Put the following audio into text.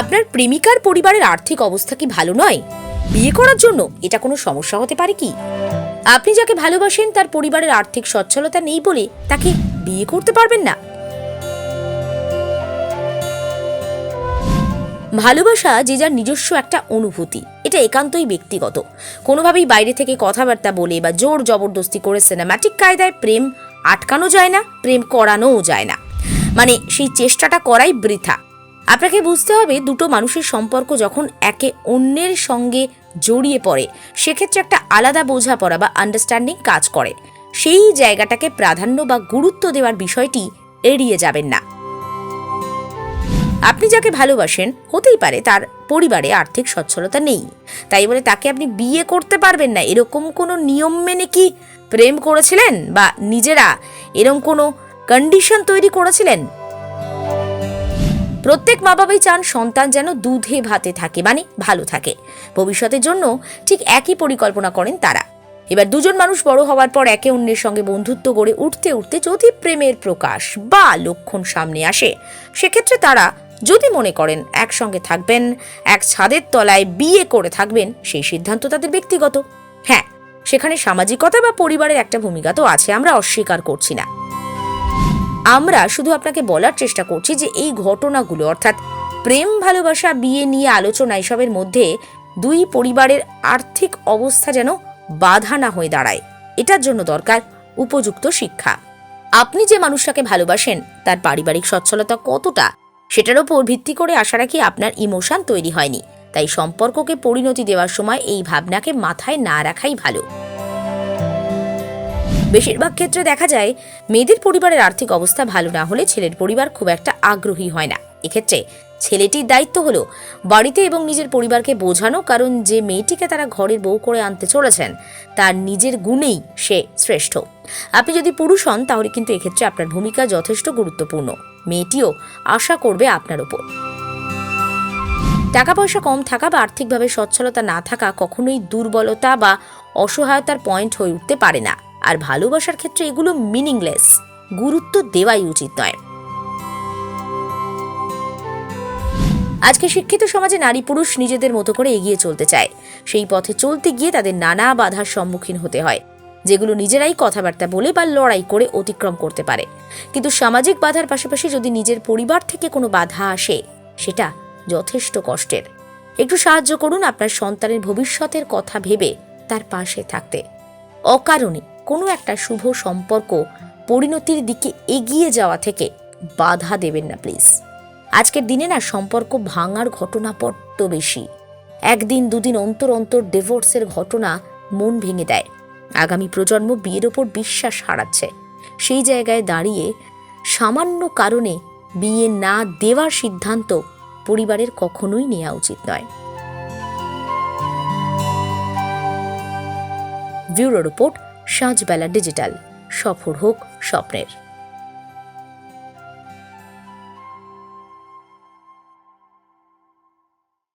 আপনার প্রেমিকার পরিবারের আর্থিক অবস্থা কি ভালো নয়? বিয়ে করার জন্য এটা কোনো সমস্যা হতে পারে কি? আপনি যাকে ভালোবাসেন তার পরিবারের আর্থিক সচ্ছলতা নেই বলে তাকে বিয়ে করতে পারবেন না। ভালোবাসা যে যার নিজস্ব একটা অনুভূতি, এটা একান্তই ব্যক্তিগত। কোনোভাবেই বাইরে থেকে কথাবার্তা বলে বা জোর জবরদস্তি করে সিনেমাটিক কায়দায় প্রেম আটকানো যায় না, প্রেম করানোও যায় না। মানে সেই চেষ্টাটা করাই বৃথা। আপনাকে বুঝতে হবে, দুটো মানুষের সম্পর্ক যখন একে অন্যের সঙ্গে জড়িয়ে পড়ে, সেক্ষেত্রে একটা আলাদা বোঝাপড়া বা আন্ডারস্ট্যান্ডিং কাজ করে। সেই জায়গাটাকে প্রাধান্য বা গুরুত্ব দেওয়ার বিষয়টি এড়িয়ে যাবেন না। আপনি যাকে ভালোবাসেন, হতেই পারে তার পরিবারে আর্থিক সচ্ছলতা নেই। তাই বলে তাকে আপনি বিয়ে করতে পারবেন না। এরকম কোনো নিয়ম মেনে কি প্রেম করেছিলেন বা নিজেরা এরকম কোনো কন্ডিশন তৈরি করেছিলেন? প্রত্যেক মা বাবাই চান সন্তান যেন দুধে, ভাতে থাকে মানে ভালো থাকে। ভবিষ্যতের জন্য ঠিক একই পরিকল্পনা করেন তারা। এবার দুজন মানুষ বড় হওয়ার পর একে অন্যের সঙ্গে বন্ধুত্ব গড়ে উঠতে উঠতে যদি প্রেমের প্রকাশ বা লক্ষণ সামনে আসে, সেক্ষেত্রে তারা যদি মনে করেন একসঙ্গে থাকবেন, এক ছাদের তলায় বিয়ে করে থাকবেন, সেই সিদ্ধান্ত তাদের ব্যক্তিগত। হ্যাঁ সেখানে সামাজিকতা বা পরিবারের একটা ভূমিকা তো আছে, আমরা অস্বীকার করছি না। আমরা শুধু আপনাকে বলার চেষ্টা করছি যে এই ঘটনাগুলো, অর্থাৎ প্রেম, ভালোবাসা, বিয়ে নিয়ে আলোচনা এসবের মধ্যে দুই পরিবারের আর্থিক অবস্থা যেন বাধা না হয়ে দাঁড়ায়। এটার জন্য দরকার উপযুক্ত শিক্ষা। আপনি যে মানুষটাকে ভালোবাসেন, তার পারিবারিক সচ্ছলতা কতটা, সেটার ওপর ভিত্তি করে আশা রাখি আপনার ইমোশন তৈরি হয়নি। তাই সম্পর্ককে পরিণতি দেওয়ার সময় এই ভাবনাকে মাথায় না রাখাই ভালো। বেশিরভাগ ক্ষেত্রে দেখা যায়, মেয়েদের পরিবারের আর্থিক অবস্থা ভালো না হলে ছেলের পরিবার খুব একটা আগ্রহী হয় না। এক্ষেত্রে ছেলেটির দায়িত্ব হলো বাড়িতে এবং নিজের পরিবারকে বোঝানো, কারণ যে মেয়েটিকে তারা ঘরের বউ করে আনতে চলেছেন, তার নিজের গুণেই সে শ্রেষ্ঠ। আপনি যদি পুরুষ হন, তাহলে কিন্তু এক্ষেত্রে আপনার ভূমিকা যথেষ্ট গুরুত্বপূর্ণ। মেয়েটিও আশা করবে আপনার ওপর টাকা পয়সা কম থাকা বা আর্থিকভাবে সচ্ছলতা না থাকা কখনোই দুর্বলতা বা অসহায়তার পয়েন্ট হয়ে উঠতে পারে না। আর ভালোবাসার ক্ষেত্রে এগুলো মিনিংলেস গুরুত্ব দেওয়াই উচিত নয়। আজকে শিক্ষিত সমাজে নারী পুরুষ নিজেদের মতো করে এগিয়ে চলতে চায়। সেই পথে চলতে গিয়ে তাদের নানা বাধার সম্মুখীন হতে হয়, যেগুলো নিজেরাই কথাবার্তা বলে বা লড়াই করে অতিক্রম করতে পারে। কিন্তু সামাজিক বাধার পাশাপাশি যদি নিজের পরিবার থেকে কোনো বাধা আসে, সেটা যথেষ্ট কষ্টের। একটু সাহায্য করুন আপনার সন্তানের ভবিষ্যতের কথা ভেবে তার পাশে থাকতে। অকারণে কোনো একটা শুভ সম্পর্ক পরিণতির দিকে এগিয়ে যাওয়া থেকে বাধা দেবেন না প্লিজ আজকের দিনে না সম্পর্ক ভাঙার ঘটনা বড্ড বেশি। একদিন দুদিন অন্তর অন্তর ডিভোর্সের ঘটনা মন ভেঙে দেয়। আগামী প্রজন্ম বিয়ের ওপর বিশ্বাস হারাচ্ছে। সেই জায়গায় দাঁড়িয়ে সামান্য কারণে বিয়ে না দেওয়ার সিদ্ধান্ত পরিবারের কখনোই নেওয়া উচিত নয়। Bureau report Sanjhbela digital. সফর হোক স্বপ্নের।